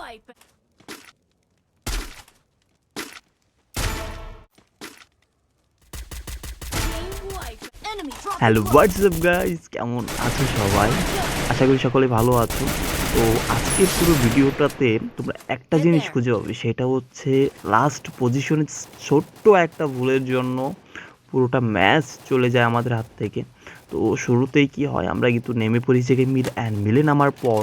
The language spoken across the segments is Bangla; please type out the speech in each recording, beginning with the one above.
wipe. হ্যালো হোয়াটসঅ্যাপ গাইস কেমন আছো সবাই? আশা করি সকলে ভালো আছো। তো আজকের পুরো ভিডিওটাতে তোমরা একটা জিনিস খুঁজে পাবে সেটা হচ্ছে লাস্ট পজিশনে ছোট্ট একটা ভুলের জন্য পুরোটা ম্যাচ চলে যায় আমাদের হাত থেকে। তো শুরুতেই কি হয় আমরা কিন্তু নেমে পড়ি যে মিল অ্যান্ড মিলে নামার পর।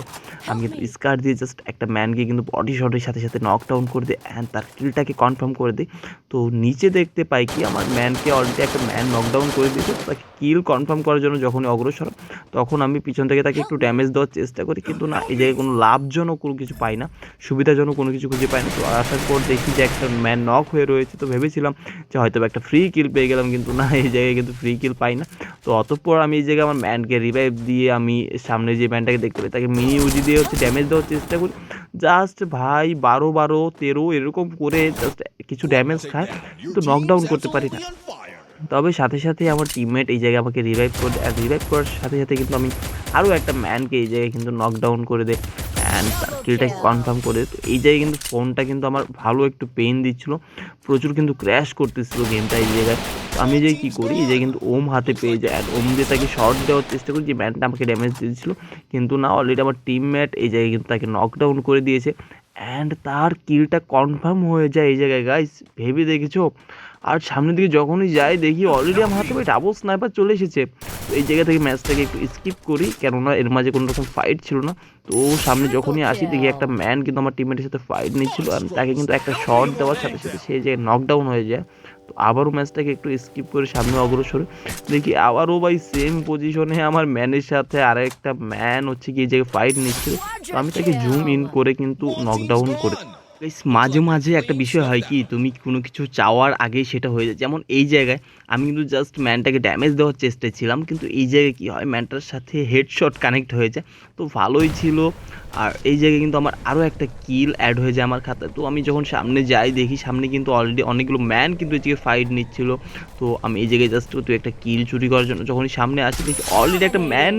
আমি কিন্তু স্কার দিয়ে জাস্ট একটা ম্যানকে কিন্তু বডি শটের সাথে সাথে নক ডাউন করে দিই অ্যান্ড তার কিলটাকে কনফার্ম করে দিই। তো নিচে দেখতে পাই কি, আমার ম্যানকে অলরেডি একটা ম্যান নকডাউন করে দিয়েছে তাকে কিল কনফার্ম করার জন্য যখনই অগ্রসর তখন আমি পিছন থেকে তাকে একটু ড্যামেজ দেওয়ার চেষ্টা করি, কিন্তু না, এই জায়গায় কোনো লাভজনক কোনো কিছু পাই না, সুবিধাজনক কোনো কিছু খুঁজে পাই না, তো আসার পর দেখি যে একটা ম্যান নক হয়ে রয়েছে, তো ভেবেছিলাম যে হয়তো একটা ফ্রি কিল পেয়ে গেলাম, কিন্তু না, এই জায়গায় কিন্তু ফ্রি কিল পাই না, তো অতঃপর আমি এই জায়গায় আমার ম্যানকে রিভাইভ দিয়ে আমি সামনে যে ম্যানটাকে দেখতে পাই, তাকে মিনি উজি দিয়ে হচ্ছে ড্যামেজ দেওয়ার চেষ্টা করি জাস্ট ভাই বারো বারো, তেরো, এরকম করে জাস্ট কিছু ড্যামেজ খায় কিন্তু নকডাউন করতে পারি না। তবে সাথে সাথে আমার টিমমেট এই জায়গায় আমাকে রিভাইভ করে রিভাইভ করার সাথে সাথে কিন্তু আমি আরও একটা ম্যানকে এই জায়গায় কিন্তু নকডাউন করে দেয় অ্যান্ড তার কনফার্ম করে। তো এই জায়গায় কিন্তু ফোনটা কিন্তু আমার ভালো একটু পেন দিচ্ছিল। প্রচুর কিন্তু ক্র্যাশ করতেছিল গেমটা এই জায়গায়। আমি যে কী করি, এই জায়গায় কিন্তু ওম হাতে পেয়ে যায়। আর ওম দিয়ে তাকে শর্ট দেওয়ার চেষ্টা করি যে ম্যানটা আমাকে ড্যামেজ দিয়েছিল কিন্তু না অলরেডি আমার টিমমেট এই জায়গায় কিন্তু তাকে নকডাউন করে দিয়েছে। অ্যান্ড তার কিলটা কনফার্ম হয়ে যায় এই জায়গায় গাইস ভেবে দেখেছ? আর সামনের দিকে যখনই যাই দেখি অলরেডি আমার হাতে ডাবল স্নাইপার চলে এসেছে। তো এই জায়গা থেকে ম্যাচটাকে একটু স্কিপ করি, কেননা এর মাঝে কোনো রকম ফাইট ছিল না। তো সামনে যখনই আসি দেখি একটা ম্যান কিন্তু আমার টিমের সাথে ফাইট নিচ্ছিল তাকে কিন্তু একটা শট দেওয়ার সাথে সাথে সে যে নকডাউন হয়ে যায়। তো আবারও ম্যাচটাকে একটু স্কিপ করে সামনে অগ্রসর। দেখি আবারও ভাই সেম পজিশনে আমার ম্যানের সাথে আরেকটা ম্যান হচ্ছে কি জায়গায় ফাইট নিচ্ছিল। তো আমি তাকে জুম ইন করে কিন্তু নকডাউন করে মাঝে মাঝে একটা বিষয় হয় কি, তুমি কোনো কিছু চাওয়ার আগেই সেটা হয়ে যায়। যেমন এই জায়গায় আমি কিন্তু জাস্ট ম্যানটাকে ড্যামেজ দেওয়ার চেষ্টায় ছিলাম, কিন্তু এই জায়গায় কী হয় ম্যানটার সাথে হেডশট কানেক্ট হয়ে যায়। তো ভালোই ছিল। আর এই জায়গায় কিন্তু আমার আরও একটা কিল অ্যাড হয়ে যায় আমার খাতায়। তো আমি যখন সামনে যাই, দেখি সামনে কিন্তু অলরেডি অনেকগুলো ম্যান কিন্তু এই জায়গায় ফাইট নিচ্ছিল। তো আমি এই জায়গায় জাস্ট তুই একটা কিল চুরি করার জন্য যখনই সামনে আসি দেখি অলরেডি একটা ম্যান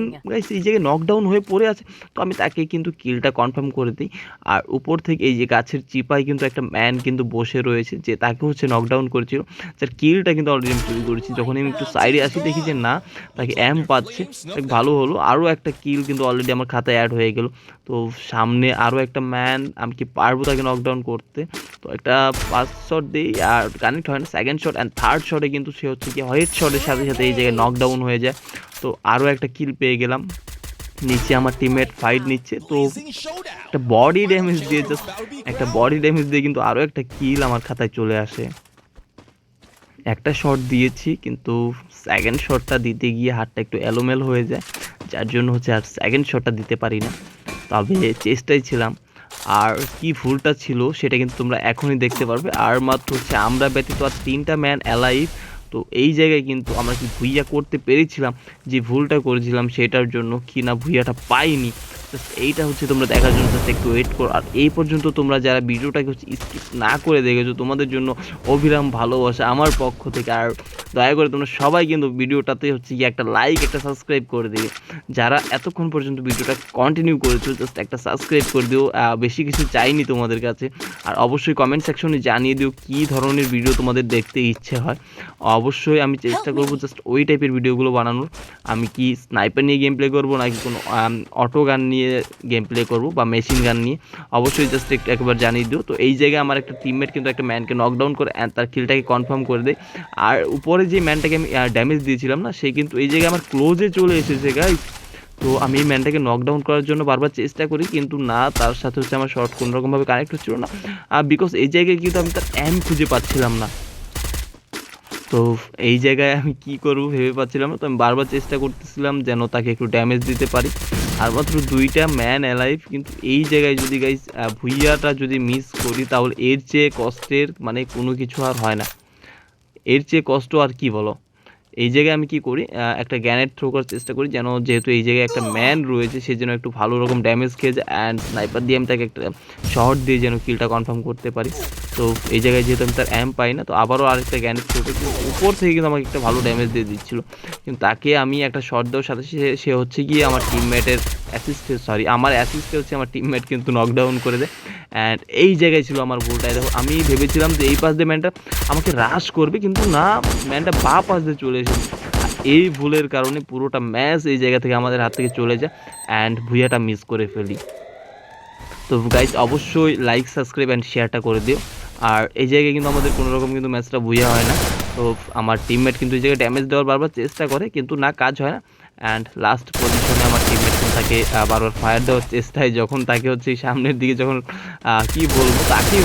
এই জায়গায় নকডাউন হয়ে পড়ে আছে। তো আমি তাকে কিন্তু কিলটা কনফার্ম করে দিই। আর উপর থেকে এই যে গাছের চিপায় কিন্তু একটা ম্যান কিন্তু বসে রয়েছে, যে তাকে হচ্ছে নকডাউন করেছিল। তার কিলটা কিন্তু অলরেডি আমি চুরি করেছি। যখন আমি একটু সাইডে আসি, দেখি যে না, তাকে অ্যাম পাচ্ছে। ভালো হলো। আরও একটা কিল কিন্তু অলরেডি আমার খাতায় অ্যাড হয়ে গেল। তো সামনে আরও একটা ম্যান আমি কি পারব তাকে নকডাউন করতে? তো একটা ফার্স্ট শট দিই আর কানেক্ট হয় না। সেকেন্ড শট অ্যান্ড থার্ড শটে কিন্তু সে হচ্ছে কি হেড শটের সাথে সাথে এই জায়গায় নকডাউন হয়ে যায়। তো আরও একটা কিল পেয়ে গেলাম। নিচে আমার টিমমেট ফাইট নিচ্ছে। তো একটা বডি ড্যামেজ দিয়ে জাস্ট একটা বডি ড্যামেজ দিয়ে কিন্তু আরও একটা কিল আমার খাতায় চলে আসে। একটা শট দিয়েছি কিন্তু সেকেন্ড শটটা দিতে গিয়ে হাতটা একটু এলোমেলো হয়ে যায়, যার জন্য হচ্ছে আর সেকেন্ড শটটা দিতে পারি না। তবে চেষ্টায় ছিলাম। আর কি ভুলটা ছিল সেটা কিন্তু তোমরা এখনই দেখতে পারবে। আর মাত্র হচ্ছে আমরা ব্যতীত আর তিনটা ম্যান অ্যালাইভ তো এই জায়গায় কিন্তু আমরা কি ভুইয়া করতে পেরেছিলাম? যে ভুলটা করেছিলাম সেটার জন্য কি না ভুইয়াটা পাইনি। এইটা হচ্ছে তোমরা দেখার জন্য একটু ওয়েট করো। আর এই পর্যন্ত তোমরা যারা ভিডিওটাকে হচ্ছে স্কিপ না করে দেখেছ, তোমাদের জন্য অবিরাম ভালোবাসা আমার পক্ষ থেকে। আর দয়া করে তোমরা সবাই কিন্তু ভিডিওটাতে হচ্ছে কি একটা লাইক একটা সাবস্ক্রাইব করে দিবে। যারা এতক্ষণ পর্যন্ত ভিডিওটা কন্টিনিউ করেছ জাস্ট একটা সাবস্ক্রাইব করে দিও বেশি কিছু চাইনি তোমাদের কাছে আর অবশ্যই কমেন্ট সেকশনে জানিয়ে দিও কী ধরনের ভিডিও তোমাদের দেখতে ইচ্ছে হয়। অবশ্যই আমি চেষ্টা করব জাস্ট ওই টাইপের ভিডিওগুলো বানানোর। আমি কি স্নাইপার নিয়ে গেম প্লে করব নাকি কোনো অটো গান নিয়ে গেম প্লে করব বা মেশিন গান নিয়ে? অবশ্যই জাস্ট একটু একবার জানিয়ে দিও। তো এই জায়গায় আমার একটা টিমমেট কিন্তু একটা ম্যানকে নকডাউন করে তার কিলটাকে কনফার্ম করে দেয়। আর উপরে যে ম্যানটাকে আমি ড্যামেজ দিয়েছিলাম না সে কিন্তু এই জায়গায় আমার ক্লোজে চলে এসেছে গাইস তো আমি এই ম্যানটাকে নকডাউন করার জন্য বারবার চেষ্টা করি, কিন্তু না, তার সাথে হচ্ছে আমার শর্ট কোনোরকমভাবে কানেক্ট হচ্ছিল না। আর বিকজ এই জায়গায় কিন্তু আমি তার অ্যাম খুঁজে পাচ্ছিলাম না। তো এই জায়গায় আমি কি করব ভেবে পাচ্ছিলাম না, তো আমি বারবার চেষ্টা করতেছিলাম যেন তাকে একটু ড্যামেজ দিতে পারি। আর মাত্র দুইটা ম্যান অ্যালাইভ কিন্তু এই জায়গায় যদি গাইজ ভুইয়াটা যদি মিস করি, তাহলে এর চেয়ে কষ্টের মানে কোনো কিছু আর হয় না। এর চেয়ে কষ্ট আর কি বলো? এই জায়গায় আমি কি করি একটা গ্যানেট থ্রো করার চেষ্টা করি, যেন যেহেতু এই জায়গায় একটা ম্যান রয়েছে, সে যেন একটু ভালো রকম ড্যামেজ খেয়ে যায় অ্যান্ড স্নাইপার দিয়ে আমি তাকে একটা শহর দিয়ে যেন কিলটা কনফার্ম করতে পারি। তো এই জায়গায় যেহেতু আমি তার অ্যাম পাই না, তো আবারও আরেকটা গ্যানেট থ্রো করছি উপর থেকে কিন্তু আমাকে একটা ভালো ড্যামেজ দিয়ে দিচ্ছিল। কিন্তু তাকে আমি একটা শর্ট দেওয়ার সাথে সে সে হচ্ছে গিয়ে আমার টিমমেটের অ্যাসিস্টে সরি আমার অ্যাসিস্টে হচ্ছে, আমার টিমমেট কিন্তু নকডাউন করে দেয়। অ্যান্ড এই জায়গায় ছিল আমার ভুলটাই দেখো, আমি ভেবেছিলাম যে এই পাশ দিয়ে ম্যানটা আমাকে রাশ করবে, কিন্তু না ম্যানটা বা পাশ দিয়ে চলে এসেছে। এই ভুলের কারণে পুরোটা ম্যাচ এই জায়গা থেকে আমাদের হাত থেকে চলে যায় অ্যান্ড ভুইয়াটা মিস করে ফেলি। তো গাইজ অবশ্যই লাইক সাবস্ক্রাইব অ্যান্ড শেয়ারটা করে দিও। আর এই জায়গায় কিন্তু আমাদের কোনো রকম কিন্তু ম্যাচটা বুঝা হয় না। তো আমার টিমমেট কিন্তু এই জায়গায় ড্যামেজ দেওয়ার বারবার চেষ্টা করে, কিন্তু না, কাজ হয় না। অ্যান্ড লাস্ট পজিশনে আমার টিমমেট তাকে বারবার ফায়ার দেওয়ার চেষ্টায় যখন তাকে হচ্ছে সামনের দিকে যখন কি বলব তাকে